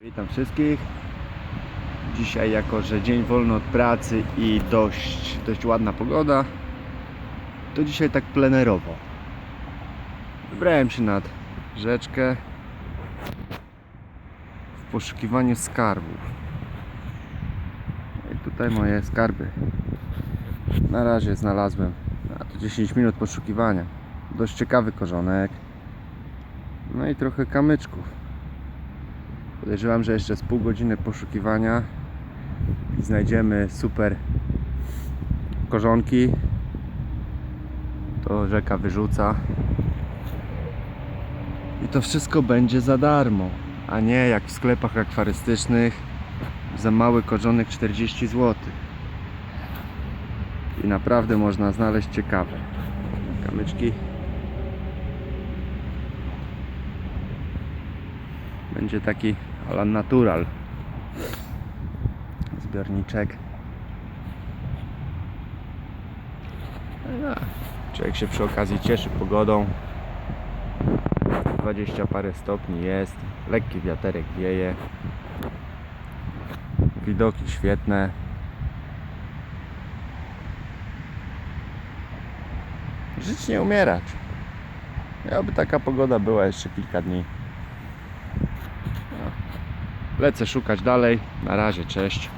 Witam wszystkich. Dzisiaj jako, że dzień wolny od pracy i dość, dość ładna pogoda, to dzisiaj tak plenerowo. Wybrałem się nad rzeczkę w poszukiwaniu skarbów. I tutaj moje skarby. Na razie znalazłem a to 10 minut poszukiwania. Dość ciekawy korzonek. No i trochę kamyczków. Podejrzewam, że jeszcze z pół godziny poszukiwania i znajdziemy super korzonki. To rzeka wyrzuca. I to wszystko będzie za darmo, a nie jak w sklepach akwarystycznych za mały korzonek 40 zł. I naprawdę można znaleźć ciekawe kamyczki. Będzie taki ala natural zbiorniczek. No, człowiek się przy okazji cieszy pogodą. 20 parę stopni jest, lekki wiaterek wieje. Widoki świetne. Żyć nie umierać. Miałaby taka pogoda była jeszcze kilka dni. Lecę szukać dalej. Na razie, cześć.